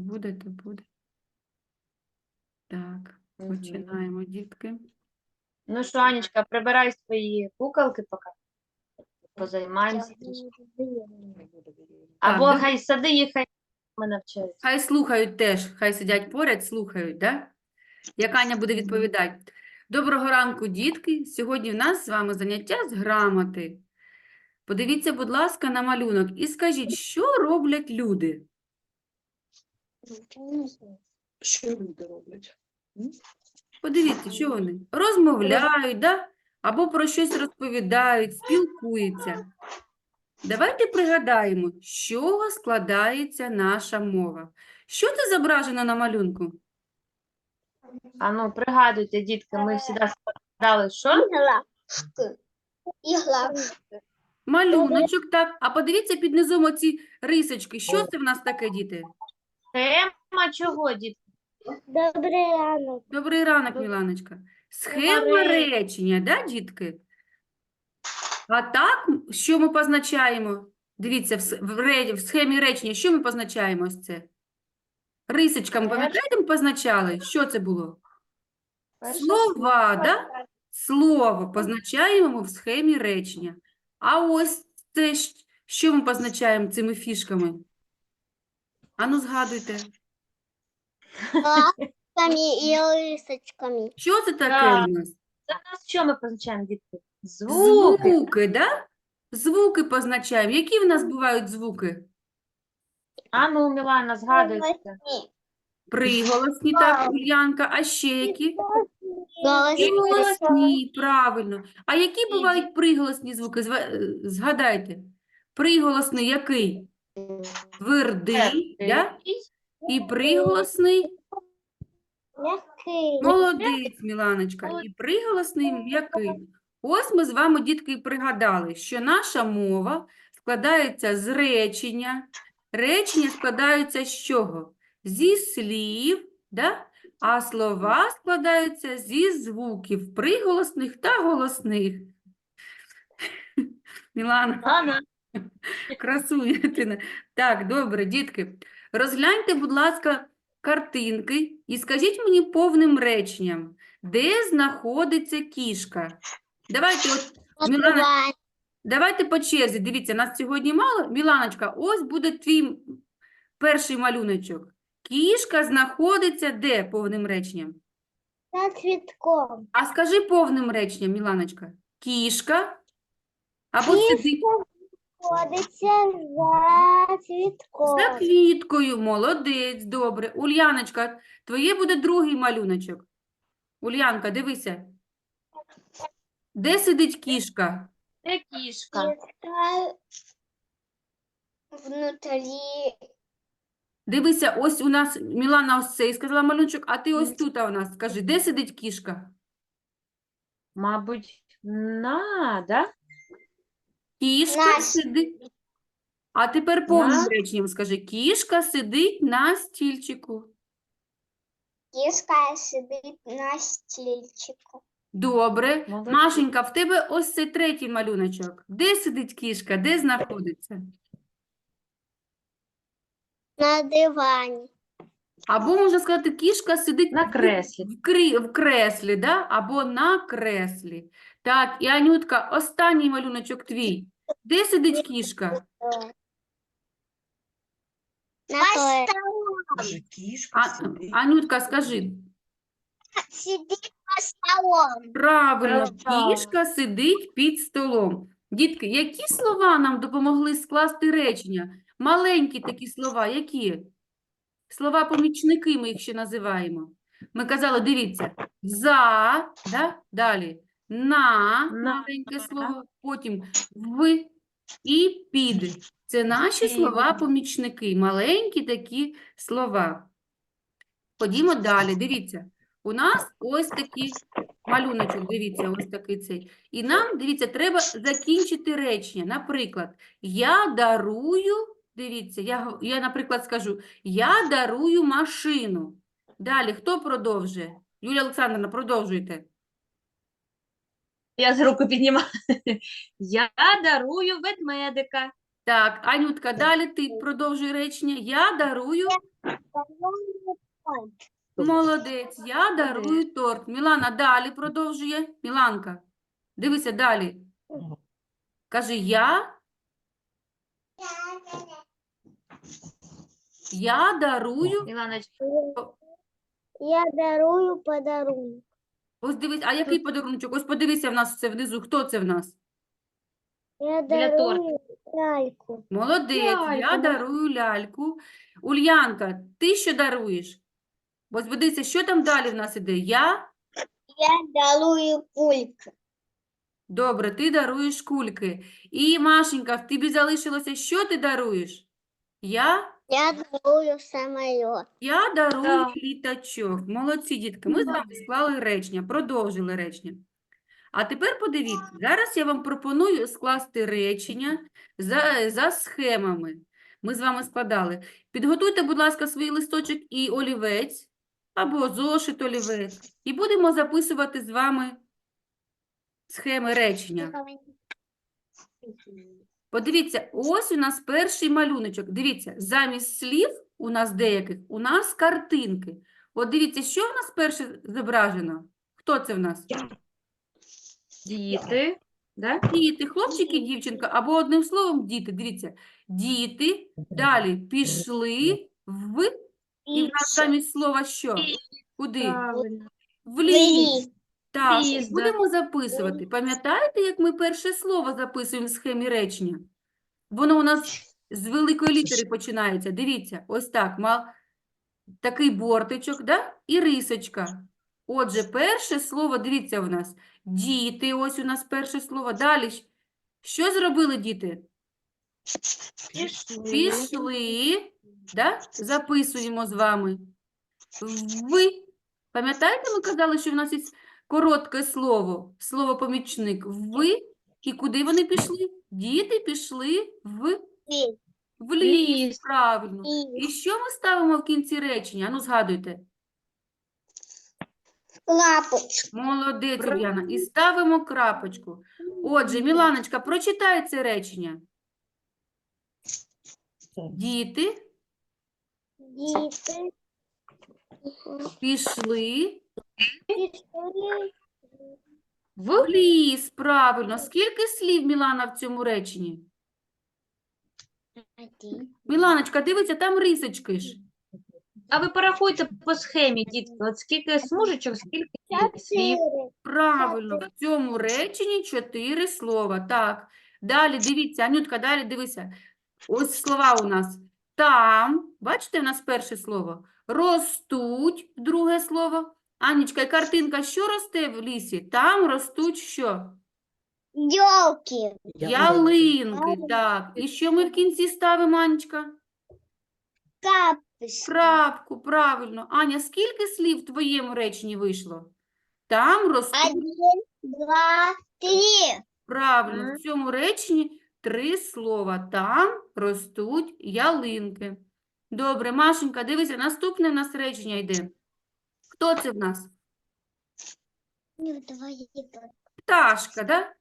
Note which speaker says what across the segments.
Speaker 1: Буде, то буде. Так,
Speaker 2: Мгм.
Speaker 1: починаємо, дітки.
Speaker 2: Ну що, Анечка, прибирай свої куколки поки. Позаймаємося трішки. Або
Speaker 1: да.
Speaker 2: хай сади їх, хай ми навчаються.
Speaker 1: Хай слухають теж, хай сидять поряд, слухають, да? Як Аня буде відповідати. Доброго ранку, дітки. Сьогодні в нас з вами заняття з грамоти. Подивіться, будь ласка, на малюнок і скажіть, що роблять люди?
Speaker 3: Що люди роблять?
Speaker 1: Подивіться, що вони розмовляють, да? або про щось розповідають, спілкуються. Давайте пригадаємо, з чого складається наша мова. Що це зображено на малюнку?
Speaker 2: А ну, пригадуйте, дітки, ми завжди складали що?
Speaker 1: Малюночок, так. А подивіться під низом оці рисочки. Що це в нас таке, діти?
Speaker 2: Тема чого, дітки?
Speaker 4: Добрий ранок.
Speaker 1: Добрий ранок, Міланочка. Схема
Speaker 2: речення.
Speaker 1: речення, да, дітки? А так, що ми позначаємо? Дивіться, в, с- в, ре- в схемі речення, що ми позначаємо ось це? Рисочками, пам'ятаєте, ми позначали? Що це було? Слова, да? Слово позначаємо ми в схемі речення. А ось це, щ- що ми позначаємо цими фішками? Ану, згадуйте.
Speaker 4: Лапками і рисочками.
Speaker 1: Що це таке
Speaker 2: Так.
Speaker 1: у нас?
Speaker 2: Нас що ми позначаємо, дітки? Звуки.
Speaker 1: Звуки, да? Звуки позначаємо. Які в нас бувають звуки?
Speaker 2: А ну, Мілана, згадуйте.
Speaker 1: Приголосні, так, Ульянка, а ще які?
Speaker 4: Голосні.
Speaker 1: Голосні, правильно. А які бувають приголосні звуки? Зва- е, Згадайте. Приголосний який? Твердий, да? І приголосний
Speaker 4: М'який.
Speaker 1: Молодець, Міланочка. І приголосний м'який. Ось ми з вами, дітки, пригадали, що наша мова складається з речення. Речення складаються з чого? Зі слів, да? а слова складаються зі звуків приголосних та голосних. Мілана. Красуня ти. Так, добре, дітки. Розгляньте, будь ласка, картинки і скажіть мені повним реченням, де знаходиться кішка? Давайте, от, Мілана, давайте по черзі. Дивіться, нас сьогодні мало. Міланочка, ось буде твій перший малюночок. Кішка знаходиться де повним реченням?
Speaker 4: За цвітком.
Speaker 1: А скажи повним реченням, Міланочка. Кішка або
Speaker 4: Кішка
Speaker 1: сидить
Speaker 4: Ходиться за цвітком.
Speaker 1: За квіткою, молодець, добре. Ульяночка, твоє буде другий малюночок. Ульянка, дивися. Де сидить кішка?
Speaker 2: Де кішка?
Speaker 4: Кішка внутрі.
Speaker 1: Дивися, ось у нас Мілана ось цей сказала малюночок, а ти ось тут у нас. Скажи, де сидить кішка?
Speaker 2: Мабуть, на, да?
Speaker 1: Кішка сидить. А тепер повним
Speaker 2: На-
Speaker 1: реченням скажи, кішка сидить на стільчику.
Speaker 4: Кішка сидить на стільчику.
Speaker 1: Добре.
Speaker 2: Молодець.
Speaker 1: Машенька, в тебе ось цей третій малюночок. Де сидить кішка? Де знаходиться?
Speaker 4: На дивані.
Speaker 1: Або можна сказати, кішка сидить
Speaker 2: На
Speaker 1: в-
Speaker 2: креслі.
Speaker 1: В, крі... в креслі, да? Або на креслі. Так, і Анютка, останній малюночок твій. Де сидить кішка?
Speaker 4: На.
Speaker 3: Каже, кішка
Speaker 1: А,
Speaker 3: сидить.
Speaker 1: Анютка, скажи.
Speaker 4: Сидить за столом.
Speaker 1: Правильно,
Speaker 2: Правильно.
Speaker 1: кішка сидить під столом. Дітки, які слова нам допомогли скласти речення? Маленькі такі слова, які? Слова-помічники ми їх ще називаємо. Ми казали, дивіться, за, да? далі, на,
Speaker 2: На.
Speaker 1: маленьке слово, потім в і під. Це наші слова-помічники, маленькі такі слова. Ходімо далі, дивіться. У нас ось такий малюночок, дивіться, ось такий цей. І нам, дивіться, треба закінчити речення. Наприклад, я дарую, дивіться, я, я, наприклад, скажу, я дарую машину. Далі, хто продовжує? Юлія Олександровна, продовжуйте.
Speaker 2: Я з руку піднімаю. Я дарую ведмедика.
Speaker 1: Так, Анютка, далі ти продовжуй речення. Я дарую Молодець. Я дарую торт. Мілана далі продовжує. Міланка, дивися далі. Кажи, я, я дарую.
Speaker 2: Міланочка,
Speaker 4: Я дарую подарунок.
Speaker 1: Ось дивись, а який подаруночок? Ось подивися в нас це внизу. Хто це в нас?
Speaker 4: Я
Speaker 2: Біля
Speaker 4: дарую ляльку.
Speaker 1: Молодець, я
Speaker 2: Ляльку,
Speaker 1: дарую ляльку. Ульянка, ти що даруєш? Ось подивися, що там далі в нас іде? Я?
Speaker 4: Я дарую кульку.
Speaker 1: Добре, ти даруєш кульки. І, Машенька, в тобі залишилося, що ти даруєш? Я?
Speaker 4: Я дарую самоліт.
Speaker 1: Я дарую літачок. Молодці, дітки. Ми з вами склали речення, продовжили речення. А тепер подивіться, зараз я вам пропоную скласти речення за, за схемами. Ми з вами складали. Підготуйте, будь ласка, свій листочок і олівець, або зошит олівець. І будемо записувати з вами схеми речення. Подивіться, ось у нас перший малюночок. Дивіться, замість слів у нас деяких, у нас картинки. От дивіться, що в нас перше зображено? Хто це в нас?
Speaker 2: діти, да?
Speaker 1: Діти, хлопчик і дівчинка, або одним словом діти. Дивіться, діти, далі пішли в, і в нас замість слова що? Куди? В ліс. Так,
Speaker 2: Ліс, да.
Speaker 1: будемо записувати. Пам'ятаєте, як ми перше слово записуємо в схемі речення? Воно у нас з великої літери починається. Дивіться, ось так. Мал... Такий бортичок, да? і рисочка. Отже, перше слово, дивіться у нас. Діти, ось у нас перше слово. Далі. щ- Що зробили діти?
Speaker 2: Пішли.
Speaker 1: Пішли, да? Записуємо з вами. В. Пам'ятаєте, ми казали, що в нас є коротке слово, слово помічник. В. І куди вони пішли? Діти пішли в, в ліс, правильно. І що ми ставимо в кінці речення? Ану, згадуйте.
Speaker 4: Лапочку.
Speaker 1: Молодець. Уляна. І ставимо крапочку. Отже, Міланочка, прочитай це речення. Діти
Speaker 4: Діти.
Speaker 1: Пішли. В ліс. Правильно. Скільки слів, Мілана, в цьому реченні? Міланочка, дивиться, там рисочки ж.
Speaker 2: А ви порахуйте по схемі, дітки, от скільки смужечок, скільки слів.
Speaker 1: Правильно, в цьому реченні чотири слова. Так. Далі дивіться, Анютка, далі дивися. Ось слова у нас. Там, бачите, у нас перше слово. Ростуть, друге слово. Анічка, і картинка, що росте в лісі? Там ростуть що?
Speaker 4: Йолки.
Speaker 1: Ялинки, так. І що ми в кінці ставимо, Анечка?
Speaker 4: Капуста.
Speaker 1: Крапку, правильно. Аня, скільки слів в твоєму реченні вийшло? Там ростуть
Speaker 4: Один, два, три.
Speaker 1: Правильно, в цьому реченні три слова. Там ростуть ялинки. Добре, Машенька, дивися, наступне в нас речення йде. Хто це в нас? Пташка, да?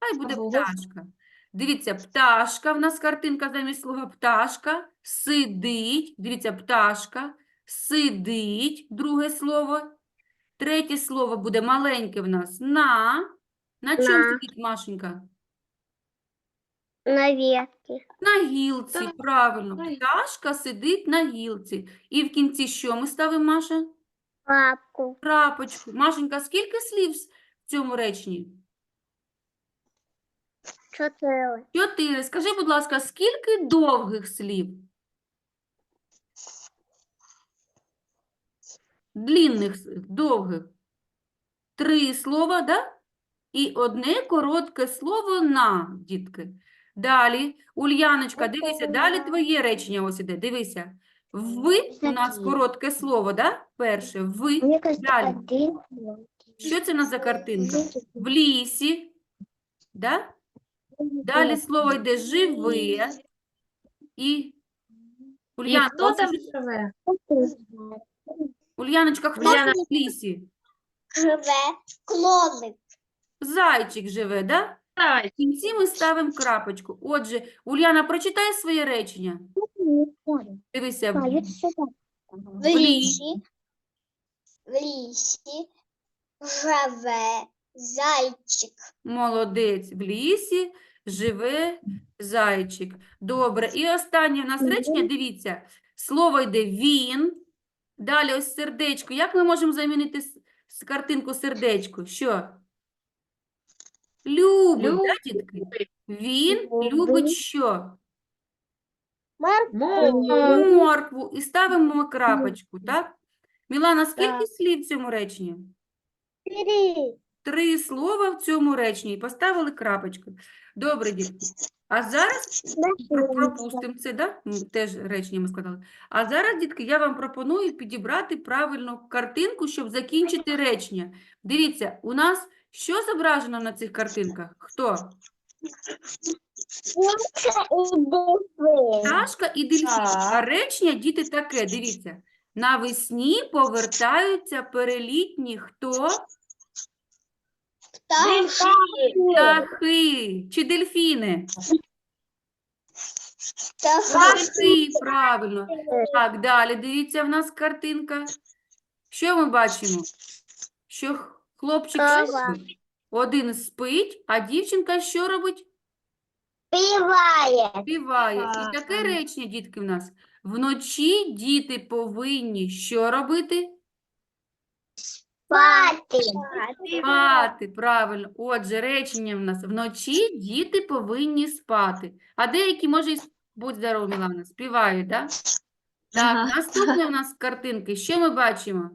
Speaker 1: Хай буде пташка. Дивіться, пташка, в нас картинка замість слова пташка, сидить, дивіться, пташка, сидить, друге слово. Третє слово буде маленьке в нас, на. На чому
Speaker 4: На.
Speaker 1: сидить Машенька?
Speaker 4: На ветке.
Speaker 1: На гілці, правильно. Пташка сидить на гілці. І в кінці що ми ставимо, Маша?
Speaker 4: Лапку.
Speaker 1: Крапочку. Машенька, скільки слів в цьому реченні?
Speaker 4: Чотири.
Speaker 1: Чотири. Скажи, будь ласка, скільки довгих слів? Длінних, довгих. Три слова, да? І одне коротке слово на, дітки. Далі, Ульяночка, дивися, далі твоє речення ось іде, дивися. Ви у нас коротке слово, да? Перше, ви. Далі. Що це у нас за картинка? В лісі, да? Далі слово йде живе. І Ульяна,
Speaker 2: хто там живе?
Speaker 1: Ульяночка, хто
Speaker 2: Уляна.
Speaker 1: живе в лісі?
Speaker 4: Живе клоник.
Speaker 1: Зайчик живе, да?
Speaker 2: Так,
Speaker 1: В кінці ми ставимо крапочку. Отже, Уляна, прочитай своє речення. Дивися, в-
Speaker 4: В лісі в лісі живе зайчик.
Speaker 1: Молодець. В лісі живе зайчик. Добре. І останнє в нас речення, дивіться. Слово йде він. Далі ось сердечко. Як ми можемо замінити с- с- картинку сердечко? Що? Любить, да, дітки? Він любить
Speaker 4: Любить.
Speaker 1: що?
Speaker 2: Моркву.
Speaker 1: Моркву. І ставимо крапочку, так? Мілана, скільки
Speaker 4: Так.
Speaker 1: слів в цьому реченні?
Speaker 4: Три.
Speaker 1: Три слова в цьому реченні. і Поставили крапочку. Добре, дітки. А зараз Пропустимо це, да? Теж речення ми складали. А зараз, дітки, я вам пропоную підібрати правильну картинку, щоб закінчити речення. Дивіться, у нас що зображено на цих картинках? Хто? Пташка і дельфін. А речення, діти, таке, дивіться. Навесні повертаються перелітні хто? Птахи чи дельфіни? Птахи, правильно. Так, далі, дивіться, в нас картинка. Що ми бачимо? Що хлопчик що робить? Один спить, а дівчинка що робить?
Speaker 4: Співає.
Speaker 1: Співає. І таке
Speaker 2: так.
Speaker 1: речення, дітки, в нас. Вночі діти повинні що робити?
Speaker 4: Спати.
Speaker 1: Спати, правильно. Отже, речення в нас. Вночі діти повинні спати. А деякі, може, і будь здоров, Мілана, співають, так? Так, наступне у нас картинки. Що ми бачимо?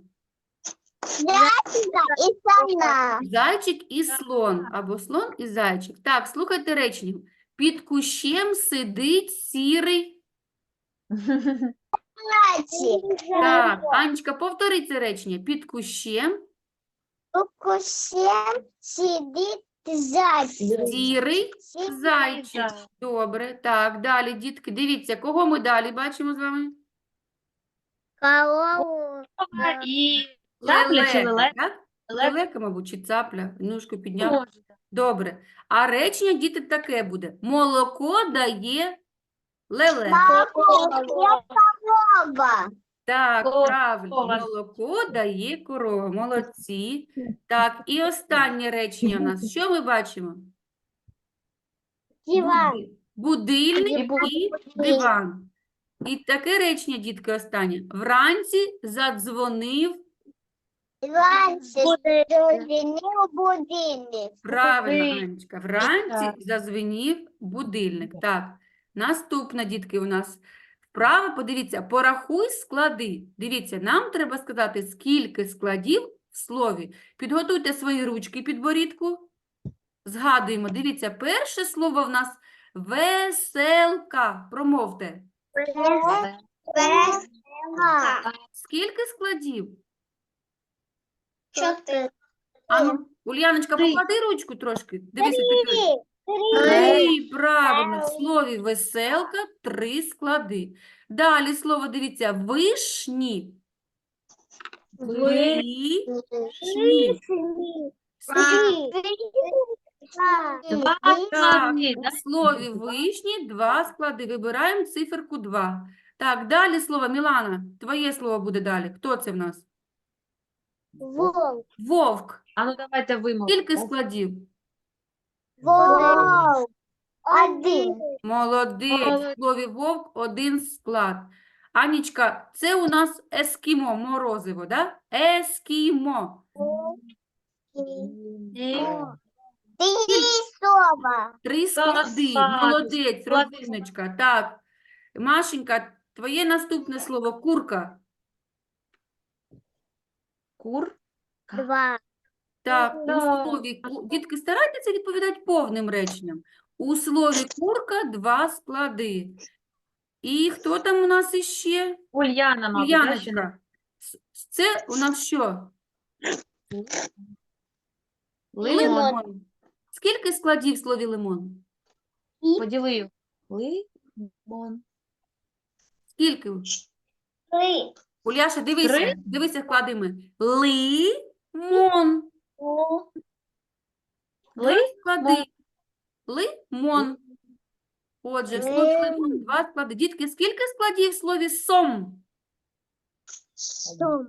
Speaker 4: І сана.
Speaker 1: Зайчик і слон, або слон і зайчик. Так, слухайте речення. Під кущем сидить сірий. Так, Анечка, повтори це речення. Під кущем
Speaker 4: У кущем сидить зайчик.
Speaker 1: сірий зайчик. Добре. Так, далі, дітки, дивіться, кого ми далі бачимо з вами?
Speaker 4: Корову.
Speaker 2: І цапля чи
Speaker 1: Лелека,
Speaker 2: лелека?
Speaker 1: так?
Speaker 2: Лелека.
Speaker 1: Лелека, мабуть, чи цапля. Ножку підняв.
Speaker 2: Може.
Speaker 1: Добре. А речення, діти, таке буде. Молоко дає лелека.
Speaker 4: Корова.
Speaker 1: Так,
Speaker 2: Корова.
Speaker 1: правильно. Молоко дає корова. Молодці. Так, і останнє речення у нас. Що ми бачимо?
Speaker 4: Диван.
Speaker 1: Будильник
Speaker 2: І
Speaker 1: і диван. І таке речення, дітки, останнє. Вранці задзвонив.
Speaker 4: Вранці задзвонив будильник.
Speaker 1: Правильно,
Speaker 2: Будильник.
Speaker 1: Анечка. Вранці
Speaker 2: Так.
Speaker 1: будильник. Так, наступна, дітки, у нас вправа, подивіться, порахуй склади. Дивіться, нам треба сказати, скільки складів в слові. Підготуйте свої ручки під борідку. Згадуємо, дивіться, перше слово в нас веселка. Промовте.
Speaker 4: Веселка.
Speaker 1: Скільки складів?
Speaker 4: Чотири.
Speaker 1: Ульяночка, поклади ручку трошки. Петро.
Speaker 4: Три.
Speaker 1: Три, правильно. В слові веселка три склади. Далі слово, дивіться, вишні. Вишні.
Speaker 2: Два складні,
Speaker 1: у слові вишні два склади. Вибираємо циферку 2. Так, далі слово, Мілана, твоє слово буде далі. Хто це в нас?
Speaker 4: Вовк.
Speaker 1: Вовк.
Speaker 2: А ну давайте вимовимо.
Speaker 1: Скільки складів?
Speaker 4: Вовк. Один.
Speaker 1: Молодець. В слові вовк один склад. Анічка, це у нас ескімо, морозиво, да? Ескімо.
Speaker 4: Три слова.
Speaker 1: Три склади. Молодець, розумничка. Так. Машенька, твоє наступне слово курка.
Speaker 2: кур.
Speaker 4: Два.
Speaker 1: Так, у слові ку- дітки, старайтеся відповідати повним реченням. У слові курка два склади. І хто там у нас іще?
Speaker 2: Ульяна, мабуть, да, ще не-
Speaker 1: Яночка. Це у нас що?
Speaker 2: Лимон.
Speaker 1: Скільки складів в слові лимон?
Speaker 2: Поділив. Лимон.
Speaker 1: Скільки?
Speaker 4: Три.
Speaker 1: Уляша, дивися,
Speaker 2: Три?
Speaker 1: дивися складами. Лимон. Склади. Лимон. Отже, в слові лимон два склади. Дітки, скільки складів в слові сом?
Speaker 4: Сом.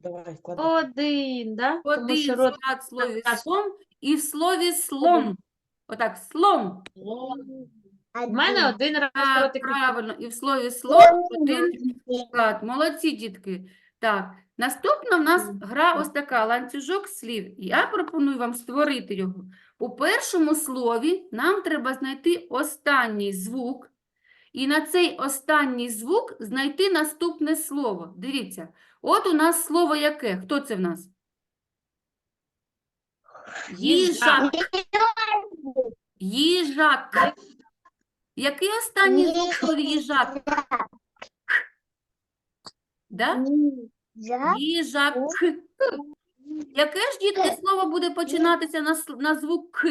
Speaker 3: Давай.
Speaker 2: Один, да? Тому
Speaker 1: Один
Speaker 2: що рот
Speaker 1: склад в слові сом і в слові слон. Отак, слон.
Speaker 2: в мене один раз
Speaker 1: Так,
Speaker 2: ротик
Speaker 1: правильно. І в слові слон один склад. Молодці, дітки. Так, наступна в нас гра ось така, ланцюжок слів. Я пропоную вам створити його. У першому слові нам треба знайти останній звук, і на цей останній звук знайти наступне слово. Дивіться, от у нас слово яке? Хто це в нас? Їжак. Їжак. Який останній звук в слові їжак? Да? Їжак. Яке ж, дітки, слово буде починатися на, с- на звук К?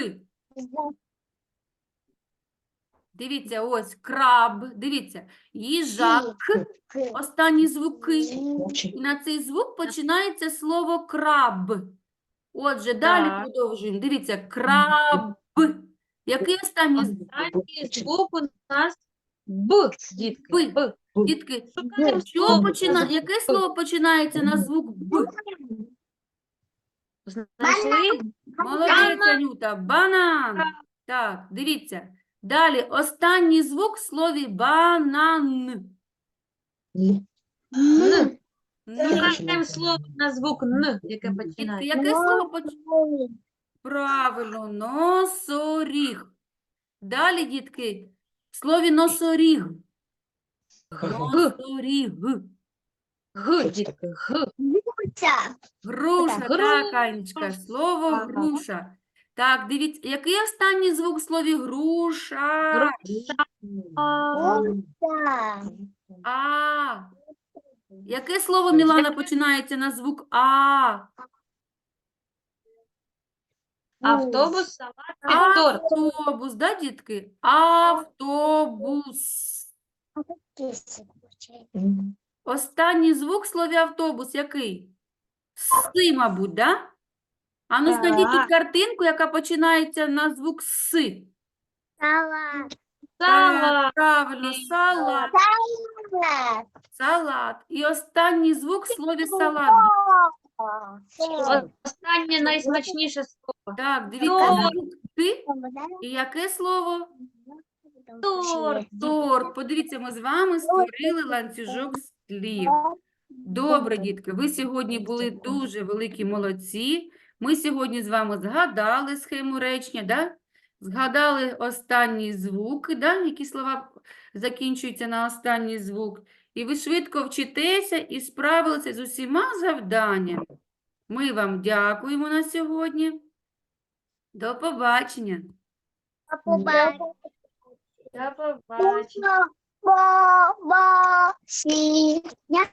Speaker 1: Дивіться, ось краб. Дивіться, їжак. Останній звук К. І на цей звук починається слово краб. Отже, далі
Speaker 2: Так.
Speaker 1: продовжуємо. Дивіться, краб. Який останній звук?
Speaker 2: Останній звук у нас Б, дітки.
Speaker 1: Б.
Speaker 2: Б.
Speaker 1: Дітки,
Speaker 2: Шукаємо
Speaker 1: що
Speaker 2: слово.
Speaker 1: почина... яке слово починається на звук Б?
Speaker 2: Знайшли?
Speaker 1: Молодець. Анюта. Банан. Так, дивіться. Далі останній звук в слові банан.
Speaker 2: Н.
Speaker 1: Н.
Speaker 2: Шукаємо слово на звук Н, яке починається.
Speaker 1: яке слово поч... Правильно, носоріг. Далі, дітки, в слові носоріг. Носоріг.
Speaker 2: Г, дітки, Г.
Speaker 1: Груша,
Speaker 2: Так,
Speaker 1: так, Анечка, слово
Speaker 2: Ага.
Speaker 1: груша. Так, дивіться, який останній звук в слові груша?
Speaker 2: Груша. А,
Speaker 1: А. Яке слово, Мілана, починається на звук А?
Speaker 2: Автобус, салат, і торт.
Speaker 1: Автобус, да, дітки? Автобус. Останній звук в слові автобус який? Си, мабуть, да? А ну знайдіть тут
Speaker 2: Так.
Speaker 1: картинку, яка починається на звук Си.
Speaker 4: Салат.
Speaker 2: Салат.
Speaker 1: правильно, салат, салат. І останній звук в слові салат.
Speaker 2: Останнє найсмачніше слово.
Speaker 1: Так, дивіться,
Speaker 2: Торт.
Speaker 1: звук Ти. І яке слово?
Speaker 2: Торт.
Speaker 1: Торт. Подивіться, ми з вами створили ланцюжок слів. Добре, дітки, ви сьогодні були дуже великі молодці. Ми сьогодні з вами згадали схему речення, да? Згадали останні звуки, да? які слова закінчуються на останній звук. І ви швидко вчитеся і справилися з усіма завданнями. Ми вам дякуємо на сьогодні. До побачення.
Speaker 2: До побачення.
Speaker 4: Побачення.